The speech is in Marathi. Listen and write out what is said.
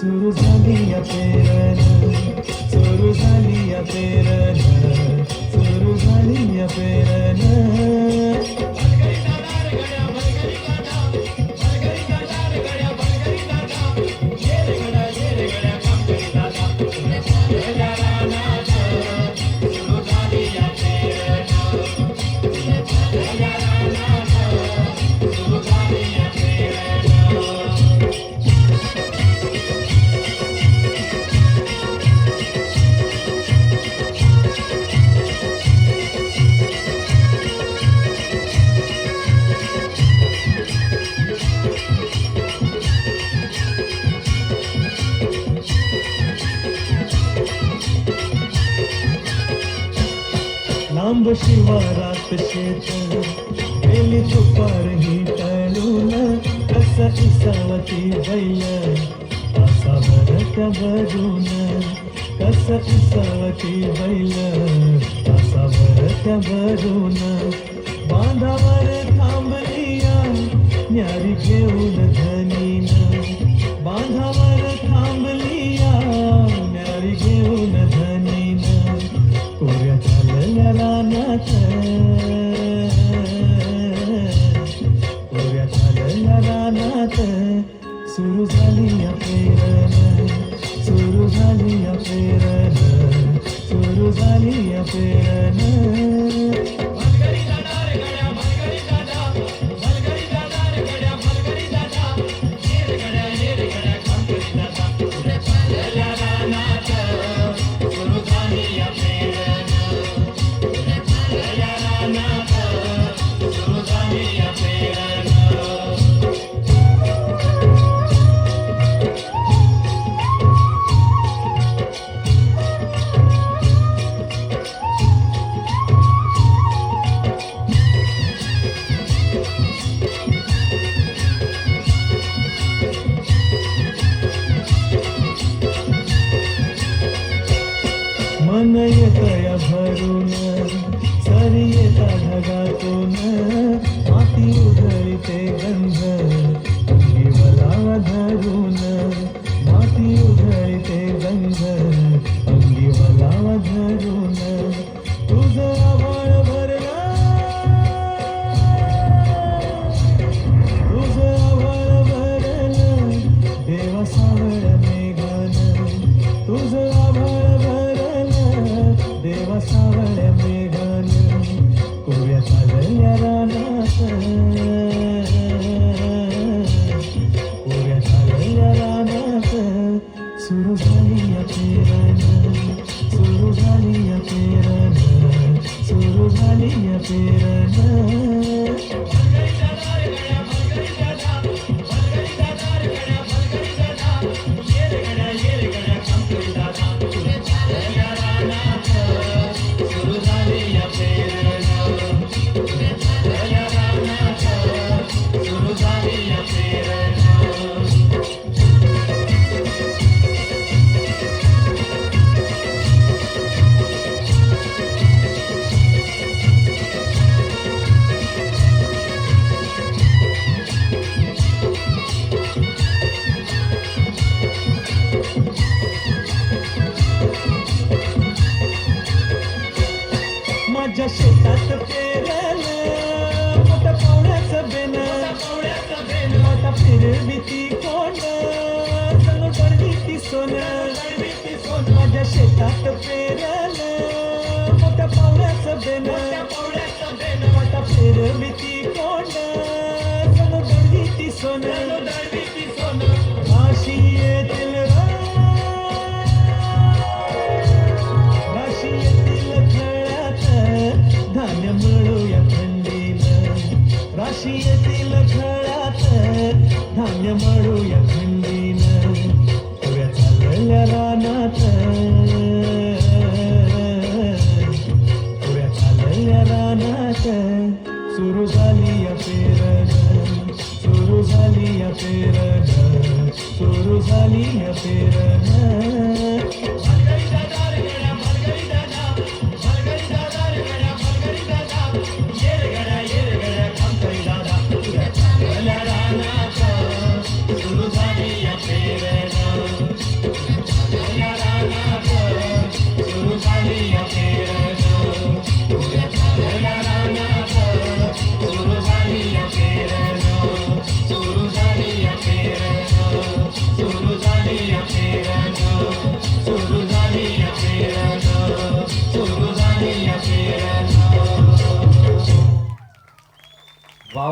सुरू झाली या पेरण सुरू झाली या पेरण सुरू झाली या पेरण लांब शिवारात शेत गेली तुपार ही टळून कस इसावती बैल असा भरत भरून कस इसावती बैल असा भरत भरून बांधावर थांबलिया न्यारी घेऊन धनीना रानात. कोऱ्या सुरू झाली या पेरण सुरू झाली या सुरू झाली या मन येतया भरून. सरी येता ढगातून. माती उधळते गंध. अंगी धरून. सुरू झाली या पेरण माझ्या शेतात पेरलं. मोठ्या पावण्याचं बेन मोठा फिरविती कोण जणू डरविती सोन. माझ्या शेतात पेरलं. मोठ्या पावण्याचं बेन मोठा फिरविती कोण जणू डरविती सोन. अशी धान्य मिळूया खंडीन. पुऱ्या चालल्या रानात. पुऱ्या चालल्या रानात. सुरू झाली या पेरण सुरू झाली या पेरण सुरू झाली या पेरण